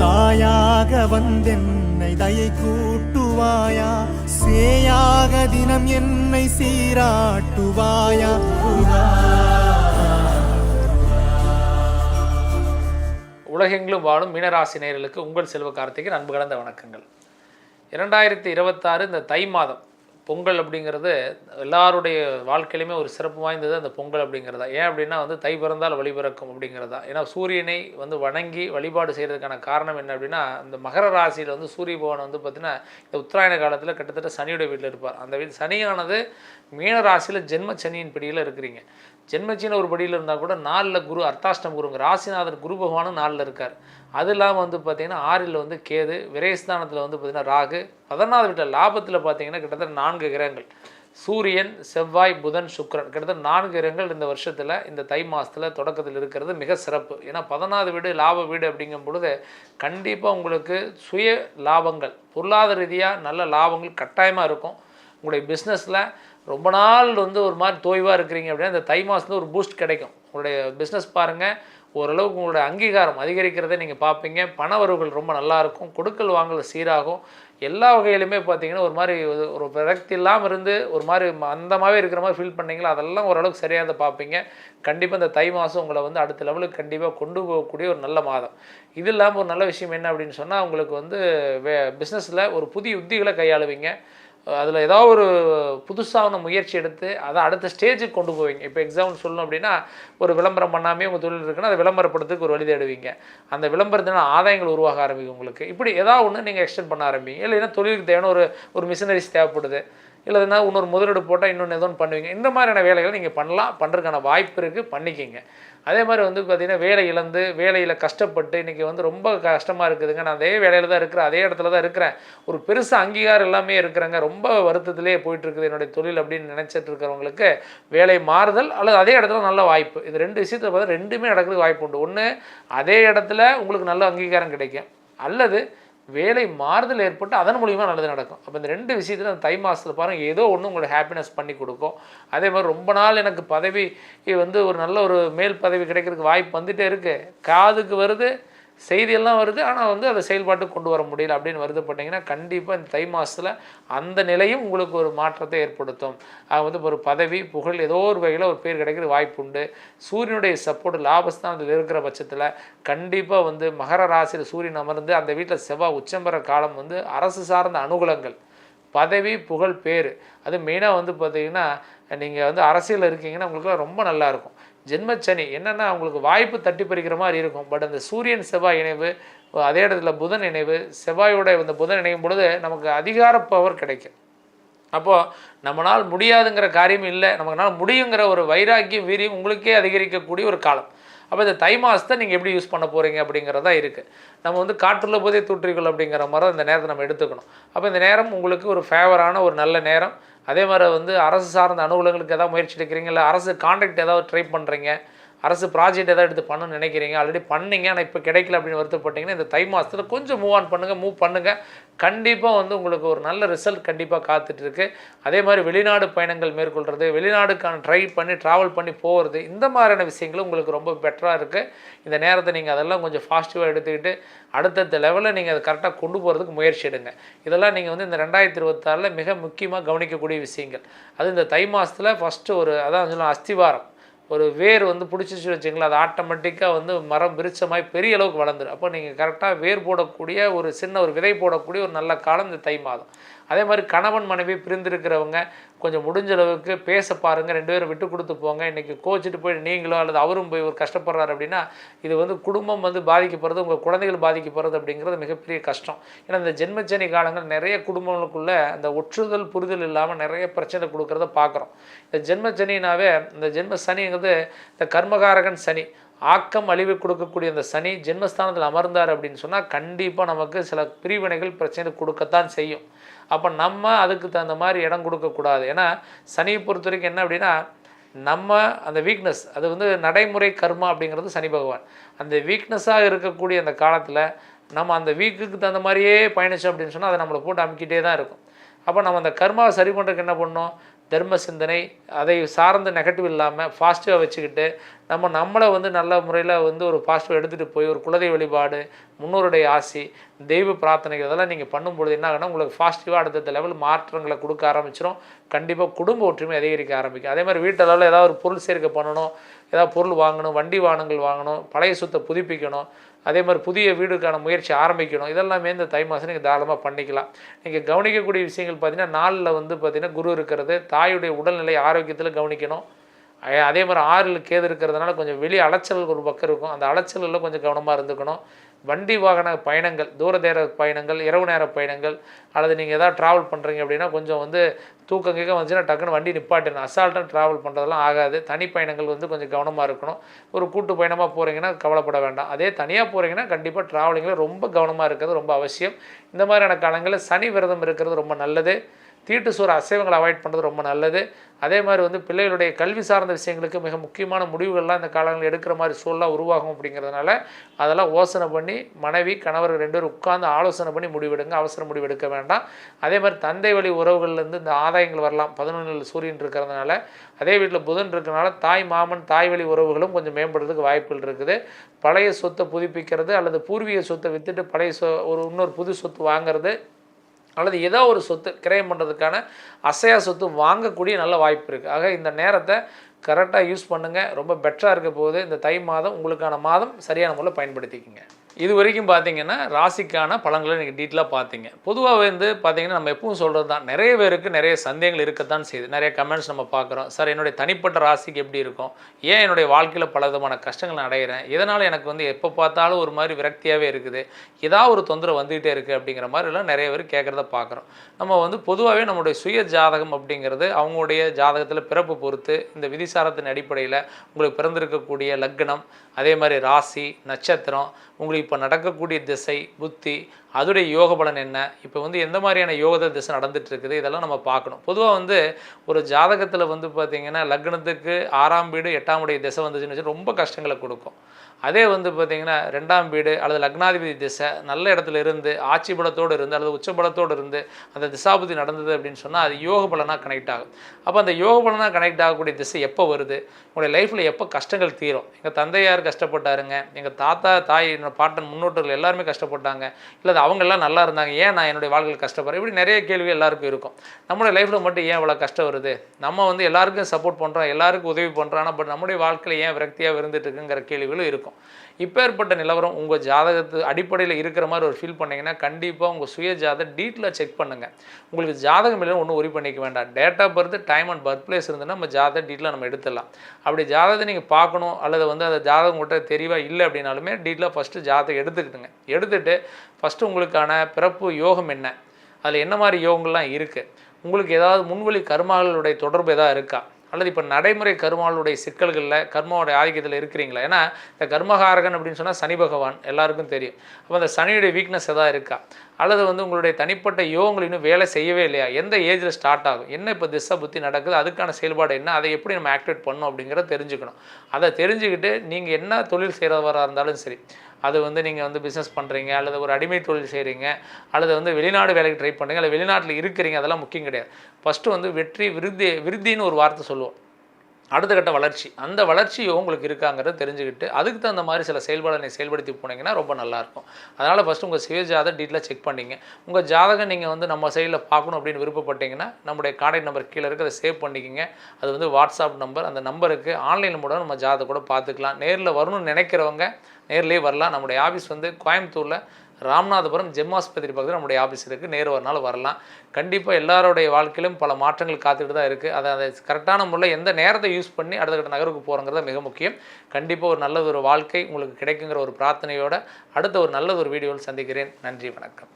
தாயாக வந்தென்னை தயை கூட்டுவாயா? சேயாக தினம் என்னை சீராட்டுவாயா? உலகெங்கிலும் வாழும் மீனராசி நேர்களுக்கு உங்கள் செல்வ கார்த்திகை அன்பு கலந்த வணக்கங்கள். இரண்டாயிரத்தி இருபத்தாறு இந்த தை மாதம் பொங்கல் அப்படிங்கிறது எல்லாருடைய வாழ்க்கையிலுமே ஒரு சிறப்பு வாய்ந்தது அந்த பொங்கல் அப்படிங்கிறதா. ஏன் அப்படின்னா வந்து தை பிறந்தால் வழி பிறக்கும் அப்படிங்கிறதா. ஏன்னா சூரியனை வந்து வணங்கி வழிபாடு செய்கிறதுக்கான காரணம் என்ன அப்படின்னா இந்த மகர ராசியில் வந்து சூரிய பகவான் வந்து பார்த்திங்கன்னா இந்த உத்தராயண காலத்தில் கிட்டத்தட்ட சனியோட வீட்டில் இருப்பார். அந்த வீட்டு சனியானது மீனராசியில் ஜென்மச்சனியின் ஜென்ம சனியின் பிடியில் இருக்கிறீங்க. ஜென்மச்சின ஒரு படியில் இருந்தால் கூட நாலில் குரு அர்த்தாஷ்டம் குருங்க. ராசிநாதன் குரு பகவானும் நாலில் இருக்கார். அது இல்லாமல் வந்து பார்த்தீங்கன்னா ஆறில் வந்து கேது விரயஸ்தானத்தில் வந்து பார்த்தீங்கன்னா ராகு. பதினாவது வீட்டில் லாபத்தில் பார்த்தீங்கன்னா கிட்டத்தட்ட நான்கு கிரகங்கள். சூரியன் செவ்வாய் புதன் சுக்கிரன். கிட்டத்தட்ட நான்கு கிரகங்கள் இந்த வருஷத்தில் இந்த தை மாதத்தில் தொடக்கத்தில் இருக்கிறது மிக சிறப்பு. ஏன்னா பதினாவது வீடு லாப வீடு அப்படிங்கும் பொழுது கண்டிப்பாக உங்களுக்கு சுய லாபங்கள் பொருளாதார ரீதியாக நல்ல லாபங்கள் கட்டாயமாக இருக்கும். உங்களுடைய பிஸ்னஸில் ரொம்ப நாள் வந்து ஒரு மாதிரி தோய்வாக இருக்கிறீங்க அப்படின்னா இந்த தை மாதத்துல ஒரு பூஸ்ட் கிடைக்கும். உங்களுடைய பிஸ்னஸ் பாருங்கள் ஓரளவுக்கு உங்களுடைய அங்கீகாரம் அதிகரிக்கிறதை நீங்கள் பார்ப்பீங்க. பண வரவுகள் ரொம்ப நல்லாயிருக்கும் கொடுக்கல் வாங்கல் சீராகும். எல்லா வகையிலுமே பார்த்தீங்கன்னா ஒரு மாதிரி ஒரு- ஒரு விரக்தி இல்லாமல் இருந்து ஒரு மாதிரி அந்தமாகவே இருக்கிற மாதிரி ஃபீல் பண்ணீங்களா அதெல்லாம் ஓரளவுக்கு சரியாக தான் பார்ப்பீங்க. கண்டிப்பாக இந்த தை மாதம் உங்களை வந்து அடுத்த லெவலுக்கு கண்டிப்பாக கொண்டு போகக்கூடிய ஒரு நல்ல மாதம். இது இல்லாமல் ஒரு நல்ல விஷயம் என்ன அப்படின்னு சொன்னால் உங்களுக்கு வந்து வே பிஸ்னஸில் ஒரு புதிய உத்திகளை கையாளுவீங்க. அதில் ஏதாவது ஒரு புதுசான முயற்சி எடுத்து அதை அடுத்த ஸ்டேஜுக்கு கொண்டு போவீங்க. இப்போ எக்ஸாம்பிள் சொல்லணும் அப்படின்னா ஒரு விளம்பரம் பண்ணாமே உங்கள் தொழில் இருக்குன்னா அதை விளம்பரப்படுத்துக்கு ஒரு வழி தேடுவீங்க. அந்த விளம்பரத்தினால் ஆதாயங்கள் உருவாக ஆரம்பிக்கும் உங்களுக்கு. இப்படி ஏதாவது ஒன்று நீங்கள் எக்ஸ்டெண்ட் பண்ண ஆரம்பிங்க. இல்லைன்னா தொழிலுக்கு தேவையான ஒரு ஒரு மிஷினரிஸ் தேவைப்படுது. இல்லைன்னா இன்னொரு முதலீடு போட்டால் இன்னொன்று ஏதோ ஒன்று பண்ணுவீங்க. இந்த மாதிரியான வேலைகளை நீங்கள் பண்ணலாம். பண்ணுறதுக்கான வாய்ப்பு இருக்குது பண்ணிக்கிங்க. அதே மாதிரி வந்து பார்த்திங்கன்னா வேலை இழந்து வேலையில் கஷ்டப்பட்டு இன்றைக்கி வந்து ரொம்ப கஷ்டமாக இருக்குதுங்க. நான் அதே வேலையில் தான் இருக்கிறேன் அதே இடத்துல தான் இருக்கிறேன். ஒரு பெருசு அங்கீகாரம் எல்லாமே இருக்கிறேங்க. ரொம்ப வருத்தத்திலே போயிட்டு இருக்குது என்னுடைய தொழில் அப்படின்னு நினச்சிட்டு இருக்கிறவங்களுக்கு வேலை மாறுதல் அல்லது அதே இடத்துல நல்ல வாய்ப்பு. இது ரெண்டு விஷயத்தை பார்த்தா ரெண்டுமே நடக்கிறதுக்கு வாய்ப்பு உண்டு. ஒன்று அதே இடத்துல உங்களுக்கு நல்ல அங்கீகாரம் கிடைக்கும். அல்லது வேலை மாறுதல் ஏற்பட்டு அதன் மூலிமா நல்லது நடக்கும். அப்போ இந்த ரெண்டு விஷயத்தில் அந்த தை மாதத்தில் பாருங்கள் ஏதோ ஒன்று உங்களோட ஹாப்பினஸ் பண்ணி கொடுக்கும். அதே மாதிரி ரொம்ப நாள் எனக்கு பதவி வந்து ஒரு நல்ல ஒரு மேல் பதவி கிடைக்கிறதுக்கு வாய்ப்பு வந்துகிட்டே இருக்குது காதுக்கு வருது செய்தியெல்லாம் வருது. ஆனால் வந்து அதை செயல்பாட்டுக்கு கொண்டு வர முடியல அப்படின்னு வருதப்பட்டிங்கன்னா கண்டிப்பாக இந்த தை மாதத்தில் அந்த நிலையும் உங்களுக்கு ஒரு மாற்றத்தை ஏற்படுத்தும். அது வந்து ஒரு பதவி புகழ் ஏதோ ஒரு வகையில் ஒரு பேர் கிடைக்கிறது வாய்ப்பு உண்டு. சூரியனுடைய சப்போர்ட் லாபஸ்தானத்தில் இருக்கிற பட்சத்தில் கண்டிப்பாக வந்து மகர ராசியில் சூரியன் அமர்ந்து அந்த வீட்டில் செவ்வாய் உச்சம் பெற காலம் வந்து அரசு சார்ந்த அனுகூலங்கள் பதவி புகழ் பேர் அது மெயினாக வந்து பார்த்திங்கன்னா நீங்கள் வந்து அரசியலில் இருக்கீங்கன்னா உங்களுக்குலாம் ரொம்ப நல்லாயிருக்கும் ஜென்மச்சனி. என்னென்னா அவங்களுக்கு வாய்ப்பு தட்டி பறிக்கிற மாதிரி இருக்கும். பட் அந்த சூரியன் செவ்வாய் இணைவு அதே இடத்துல புதன் இணைவு செவ்வாயோட இந்த புதன் இணையும் பொழுது நமக்கு அதிகார பவர் கிடைக்கும். அப்போது நம்மளால் முடியாதுங்கிற காரியம் இல்லை. நமக்குனால் முடியுங்கிற ஒரு வைராக்கியம் வீரியம் உங்களுக்கே அதிகரிக்கக்கூடிய ஒரு காலம். அப்போ இந்த தை மாதத்தை நீங்கள் எப்படி யூஸ் பண்ண போகிறீங்க அப்படிங்கிறதா இருக்குது நம்ம வந்து காற்றுள்ள போதே தூற்றிக்கொள் அப்படிங்கிற மாதிரி இந்த நேரத்தை நம்ம எடுத்துக்கணும். அப்போ இந்த நேரம் உங்களுக்கு ஒரு ஃபேவரான ஒரு நல்ல நேரம். அதே மாதிரி வந்து அரசு சார்ந்த அனுகூலங்களுக்கு ஏதாவது முயற்சி எடுக்கிறீங்க? இல்லை அரசு கான்ட்ராக்ட் ஏதாவது ட்ரை பண்ணுறீங்க அரசு ப்ராஜெக்ட் ஏதாவது எடுத்து பண்ணணும்னு நினைக்கிறீங்க. ஆல்ரெடி பண்ணீங்க ஆனால் இப்போ கிடைக்கல அப்படின்னு வருத்தப்பட்டீங்கன்னா இந்த தை மாதத்தில் கொஞ்சம் மூவ் ஆன் பண்ணுங்கள் மூவ் பண்ணுங்கள் கண்டிப்பாக வந்து உங்களுக்கு ஒரு நல்ல ரிசல்ட் கண்டிப்பாக காத்துட்ருக்கு அதே மாதிரி வெளிநாடு பயணங்கள் மேற்கொள்கிறது வெளிநாடுக்கான ட்ரை பண்ணி ட்ராவல் பண்ணி போகிறது இந்த மாதிரியான விஷயங்களும் உங்களுக்கு ரொம்ப பெட்டராக இருக்குது இந்த நேரத்தை நீங்கள் அதெல்லாம் கொஞ்சம் ஃபாஸ்ட்டிவாக எடுத்துக்கிட்டு அடுத்தடுத்த லெவலில் நீங்கள் அதை கரெக்டாக கொண்டு போகிறதுக்கு முயற்சி எடுங்க. இதெல்லாம் நீங்கள் வந்து இந்த ரெண்டாயிரத்தி இருபத்தாறில் மிக முக்கியமாக கவனிக்கக்கூடிய விஷயங்கள். அது இந்த தை மாதத்தில் ஃபஸ்ட்டு ஒரு அதான் சொல்லலாம் அஸ்திவாரம். ஒரு வேர் வந்து பிடிச்சிச்சு வச்சுங்களேன் அது ஆட்டோமேட்டிக்காக வந்து மரம் விருட்சமாய் பெரிய அளவுக்கு வளர்ந்துரும். அப்போ நீங்கள் கரெக்டாக வேர் போடக்கூடிய ஒரு சின்ன ஒரு விதை போடக்கூடிய ஒரு நல்ல காலம் இந்த தை மாதம். அதே மாதிரி கணவன் மனைவி பிரிந்திருக்கிறவங்க கொஞ்சம் முடிஞ்ச அளவுக்கு பேச பாருங்கள் ரெண்டு பேரும் விட்டு கொடுத்து போங்க. இன்றைக்கி கோச்சிட்டு போய் நீங்களோ அல்லது அவரும் போய் ஒரு கஷ்டப்படுறாரு அப்படின்னா இது வந்து குடும்பம் வந்து பாதிக்கப்படுறது உங்கள் குழந்தைகள் பாதிக்கப்படுறது அப்படிங்கிறது மிகப்பெரிய கஷ்டம். ஏன்னா இந்த ஜென்மச்சனி காலங்கள் நிறைய குடும்பங்களுக்குள்ள அந்த ஒற்றுதல் புரிதல் இல்லாமல் நிறைய பிரச்சனை கொடுக்குறத பார்க்குறோம் இந்த ஜென்மச்சனினாவே இந்த ஜென்ம சனிங்கிறது இந்த கர்மகாரகன் சனி. ஆக்கம் அழிவு கொடுக்கக்கூடிய அந்த சனி ஜென்மஸ்தானத்தில் அமர்ந்தார் அப்படின்னு சொன்னால் கண்டிப்பாக நமக்கு சில பிரிவினைகள் பிரச்சனை கொடுக்கத்தான் செய்யும். அப்போ நம்ம அதுக்கு தகுந்த மாதிரி இடம் கொடுக்கக்கூடாது. ஏன்னா சனியை பொறுத்த வரைக்கும் என்ன அப்படின்னா நம்ம அந்த வீக்னஸ் அது வந்து நடைமுறை கர்மா அப்படிங்கிறது சனி பகவான். அந்த வீக்னஸாக இருக்கக்கூடிய அந்த காலத்தில் நம்ம அந்த வீக்குக்கு தகுந்த மாதிரியே பயணிச்சோம் அப்படின்னு சொன்னால் அதை நம்மளை போட்டு அமுக்கிட்டே தான் இருக்கும். அப்போ நம்ம அந்த கர்மாவை சரி பண்ணுறதுக்கு என்ன பண்ணணும்? தர்ம சிந்தனை அதை சார்ந்த நெகட்டிவ் இல்லாமல் பாசிட்டிவாக வச்சுக்கிட்டு நம்ம நம்மளை வந்து நல்ல முறையில் வந்து ஒரு பாசிட்டிவ் எடுத்துகிட்டு போய் ஒரு குலதெய்வ வழிபாடு முன்னோருடைய ஆசி தெய்வ பிரார்த்தனைகள் இதெல்லாம் நீங்கள் பண்ணும்பொழுது என்ன ஆகுனா உங்களுக்கு பாசிட்டிவாக அடுத்தடுத்த லெவல் மாற்றங்களை கொடுக்க ஆரம்பிச்சிடும் கண்டிப்பாக குடும்ப ஒற்றுமை அதிகரிக்க ஆரம்பிக்கும். அதே மாதிரி வீட்டு அளவில் ஏதாவது ஒரு பொருள் சேர்க்கை பண்ணணும் ஏதாவது பொருள் வாங்கணும் வண்டி வாகனங்கள் வாங்கணும் பழைய சொத்தை புதுப்பிக்கணும் அதே மாதிரி புதிய வீடுக்கான முயற்சி ஆரம்பிக்கணும். இதெல்லாமே இந்த தை மாதம் நீங்கள் தாராளமாக பண்ணிக்கலாம். நீங்கள் கவனிக்கக்கூடிய விஷயங்கள் பார்த்தீங்கன்னா நாளில் வந்து பார்த்தீங்கன்னா குரு இருக்கிறது தாயுடைய உடல்நிலை ஆரோக்கியத்தில் கவனிக்கணும். அதே மாதிரி ஆறில் கேது இருக்கிறதுனால கொஞ்சம் வெளி அலைச்சல் ஒரு பக்கம் இருக்கும். அந்த அலைச்சலில் கொஞ்சம் கவனமாக இருந்துக்கணும். வண்டி வாகன பயணங்கள் தூர தேர பயணங்கள் இரவு நேர பயணங்கள் அல்லது நீங்கள் எதாவது ட்ராவல் பண்ணுறீங்க அப்படின்னா கொஞ்சம் வந்து தூக்கம் கேட்க வந்துச்சுன்னா டக்குன்னு வண்டி நிப்பாட்டணும் அசால்ட்டாக ட்ராவல் பண்ணுறதெல்லாம் ஆகாது. தனி பயணங்கள் வந்து கொஞ்சம் கவனமாக இருக்கணும். ஒரு கூட்டு பயணமாக போகிறீங்கன்னா கவலைப்பட வேண்டாம். அதே தனியாக போகிறீங்கன்னா கண்டிப்பாக ட்ராவலிங்கில் ரொம்ப கவனமாக இருக்கிறது ரொம்ப அவசியம். இந்த மாதிரியான காலங்களில் சனி விரதம் இருக்கிறது ரொம்ப நல்லது. தீட்டு சோறு அசைவங்களை அவாய்ட் பண்ணுறது ரொம்ப நல்லது. அதே மாதிரி வந்து பிள்ளைகளுடைய கல்வி சார்ந்த விஷயங்களுக்கு மிக முக்கியமான முடிவுகள்லாம் இந்த காலங்களில் எடுக்கிற மாதிரி சூழலாக உருவாகும் அப்படிங்கிறதுனால அதெல்லாம் யோசனை பண்ணி மனைவி கணவர் ரெண்டு பேரும் உட்கார்ந்து ஆலோசனை பண்ணி முடிவெடுங்க. அவசர முடிவு எடுக்க வேண்டாம். அதே மாதிரி தந்தை வழி உறவுகள்லேருந்து இந்த ஆதாயங்கள் வரலாம். பதினொன்றில் சூரியன் இருக்கிறதுனால. அதே வீட்டில் புதன் இருக்கிறனால தாய் மாமன் தாய் வழி உறவுகளும் கொஞ்சம் மேம்படுறதுக்கு வாய்ப்புகள் இருக்குது. பழைய சொத்தை புதுப்பிக்கிறது அல்லது பூர்வீக சொத்தை விற்றுட்டு பழைய சொ ஒரு இன்னொரு புது சொத்து வாங்குறது அல்லது ஏதோ ஒரு சொத்து கிரயம் பண்ணுறதுக்கான அசையா சொத்து வாங்கக்கூடிய நல்ல வாய்ப்பு இருக்குது ஆக இந்த நேரத்தை கரெக்டாக யூஸ் பண்ணுங்கள் ரொம்ப பெட்டராக இருக்க போகுது. இந்த தை மாதம் உங்களுக்கான மாதம் சரியான முறையில் பயன்படுத்திக்கங்க. இது வரைக்கும் பார்த்தீங்கன்னா ராசிக்கான பலன்களை நீங்கள் டீட்டெயிலாக பார்த்தீங்க. பொதுவாக வந்து பார்த்தீங்கன்னா நம்ம எப்பவும் சொல்கிறது தான் நிறைய பேருக்கு நிறைய சந்தேகங்கள் இருக்கத்தான் செய்யுது. நிறைய கமெண்ட்ஸ் நம்ம பார்க்குறோம். சார் என்னுடைய தனிப்பட்ட ராசிக்கு எப்படி இருக்கும்? ஏன் என்னுடைய வாழ்க்கையில் பல விதமான கஷ்டங்கள் நான் அடைகிறேன் இதனால் எனக்கு வந்து எப்போ பார்த்தாலும் ஒரு மாதிரி விரக்தியாகவே இருக்குது? ஏதாவது ஒரு தொந்தரவு வந்துகிட்டே இருக்குது அப்படிங்கிற மாதிரிலாம் நிறைய பேர் கேட்குறத பார்க்குறோம். நம்ம வந்து பொதுவாகவே நம்மளுடைய சுய ஜாதகம் அப்படிங்கிறது அவங்களுடைய ஜாதகத்தில் பிறப்பு பொறுத்து இந்த விதிசாரத்தின் அடிப்படையில் உங்களுக்கு பிறந்திருக்கக்கூடிய லக்னம் அதே மாதிரி ராசி நட்சத்திரம் உங்களுக்கு இப்போ நடக்கக்கூடிய திசை புத்தி அதோடைய யோக பலன் என்ன? இப்போ வந்து எந்த மாதிரியான யோக திசை நடந்துட்டு இருக்குது இதெல்லாம் நம்ம பார்க்கணும். பொதுவாக வந்து ஒரு ஜாதகத்தில் வந்து பார்த்திங்கன்னா லக்னத்துக்கு ஆறாம் வீடு எட்டாம் உடைய திசை வந்துச்சுன்னு வச்சு ரொம்ப கஷ்டங்களை கொடுக்கும். அதே வந்து பார்த்திங்கன்னா ரெண்டாம் வீடு அல்லது லக்னாதிபதி திசை நல்ல இடத்துல இருந்து ஆட்சி பலத்தோடு இருந்து அல்லது உச்ச பலத்தோடு இருந்து அந்த திசாபுதி நடந்தது அப்படின்னு சொன்னால் அது யோக பலனாக கனெக்ட் ஆகும். அப்போ அந்த யோக பலனாக கனெக்ட் ஆகக்கூடிய திசை எப்போ வருது? உங்களுடைய லைஃப்பில் எப்போ கஷ்டங்கள் தீரும்? எங்கள் தந்தையார் கஷ்டப்பட்டாருங்க. எங்கள் தாத்தா தாய் என்னோட பாட்டன் முன்னோட்டர்கள் எல்லாருமே கஷ்டப்பட்டாங்க. இல்லை அவங்க அவங்கெல்லாம் நல்லா இருந்தாங்க. ஏன் நான் என்னுடைய வாழ்க்கையில் கஷ்டப்படுறேன்? இப்படி நிறைய கேள்வி எல்லாருக்கும் இருக்கும். நம்மளுடைய லைஃப்பில் மட்டும் ஏன் இவ்வளோ கஷ்டம் வருது? நம்ம வந்து எல்லாருக்கும் சப்போர்ட் பண்ணுறோம் எல்லாருக்கும் உதவி பண்ணுறோம் ஆனால் பட் நம்முடைய வாழ்க்கையில் ஏன் விரக்தியாக இருந்துட்டு இருக்குங்கிற கேள்விகளும் இருக்கும். இப்பேற்பட்ட நிலவரம் உங்கள் ஜாதகத்து அடிப்படையில் இருக்கிற மாதிரி ஒரு ஃபீல் பண்ணிங்கன்னா கண்டிப்பாக உங்கள் சுய ஜாதகம் டீட்டெயிலாக செக் பண்ணுங்கள் உங்களுக்கு ஜாதகம் இல்லைன்னு ஒன்றும் உரி பண்ணிக்க வேண்டாம். Date of birth time and birth place இருந்ததுன்னா நம்ம ஜாதக டீட்டெயிலாக நம்ம எடுத்துடலாம். அப்படி ஜாதகத்தை நீங்கள் பார்க்கணும் அல்லது வந்து அந்த ஜாதகம் கிட்ட தெரியவாக இல்லை அப்படின்னாலுமே டீட்டெயிலாக ஃபஸ்ட்டு ஜாதகம் எடுத்துக்கிட்டுங்க. எடுத்துகிட்டு ஃபஸ்ட்டு உங்களுக்கான பிறப்பு யோகம் என்ன? அதில் என்ன மாதிரி யோகங்கள்லாம் இருக்குது உங்களுக்கு ஏதாவது முன்வழி கர்மாக்களுடைய தொடர்பு எதாவது இருக்கா? அல்லது இப்போ நடைமுறை கர்மாவுடைய சிக்கல்களில் கர்மாவோட ஆதிக்கத்தில் இருக்கிறீங்களா? ஏன்னா இந்த கர்மகாரகன் அப்படின்னு சொன்னால் சனி பகவான் எல்லாருக்கும் தெரியும். அப்போ அந்த சனியுடைய வீக்னஸ் எதாவது இருக்கா? அல்லது வந்து உங்களுடைய தனிப்பட்ட யோகங்கள் இன்னும் வேலை செய்யவே இல்லையா? எந்த ஏஜில் ஸ்டார்ட் ஆகும்? என்ன இப்போ திசை புத்தி நடக்குது? அதுக்கான செயல்பாடு என்ன? அதை எப்படி நம்ம ஆக்டிவேட் பண்ணணும் அப்படிங்கிறத தெரிஞ்சுக்கணும். அதை தெரிஞ்சுக்கிட்டு நீங்கள் என்ன தொழில் செய்கிறவராக இருந்தாலும் சரி அது வந்து நீங்கள் வந்து பிஸ்னஸ் பண்ணுறீங்க அல்லது ஒரு அடிமை தொழில் செய்கிறீங்க அல்லது வந்து வெளிநாடு வேலைக்கு ட்ரை பண்ணுறீங்க அல்லது வெளிநாட்டில் இருக்கிறீங்க அதெல்லாம் முக்கியம் கிடையாது. ஃபஸ்ட்டு வந்து வெற்றி விருத்தி விருத்தின்னு ஒரு வார்த்தை சொல்லுவோம். அடுத்த கட்ட வளர்ச்சி. அந்த வளர்ச்சி உங்களுக்கு இருக்காங்கிறத தெரிஞ்சுக்கிட்டு அதுக்கு தகுந்த மாதிரி சில செயல்பாடுகளை செயல்படுத்தி போனீங்கன்னா ரொம்ப நல்லாயிருக்கும். அதனால் ஃபஸ்ட்டு உங்கள் சுய ஜாதகம் டீட்டெயிலாக செக் பண்ணிங்க. உங்கள் ஜாதகம் நீங்கள் வந்து நம்ம சைடில் பார்க்கணும் அப்படின்னு விருப்பப்பட்டீங்கன்னா நம்முடைய கான்டாக்ட் நம்பர் கீழே இருக்கு. அதை சேவ் பண்ணிக்கிங்க. அது வந்து வாட்ஸ்அப் நம்பர் அந்த நம்பருக்கு ஆன்லைன் மூலம் நம்ம ஜாதகம் கூட பார்த்துக்கலாம். நேரில் வரணும்னு நினைக்கிறவங்க நேர்லேயே வரலாம். நம்முடைய ஆஃபீஸ் வந்து கோயம்புத்தூரில் ராமநாதபுரம் ஜெம் ஆஸ்பத்திரி பக்கத்தில் நம்முடைய ஆஃபீஸ் இருக்குது நேரு ஒரு நாள் வரலாம். கண்டிப்பாக எல்லாருடைய வாழ்க்கையிலும் பல மாற்றங்கள் காத்துக்கிட்டு தான் இருக்குது அதை அதை கரெக்டான முறையில் எந்த நேரத்தை யூஸ் பண்ணி அடுத்த கட்ட நகருக்கு போகிறங்கிறது மிக முக்கியம். கண்டிப்பாக ஒரு நல்லது ஒரு வாழ்க்கை உங்களுக்கு கிடைக்குங்கிற ஒரு பிரார்த்தனையோட அடுத்த ஒரு நல்லது ஒரு வீடியோவில் சந்திக்கிறேன். நன்றி வணக்கம்.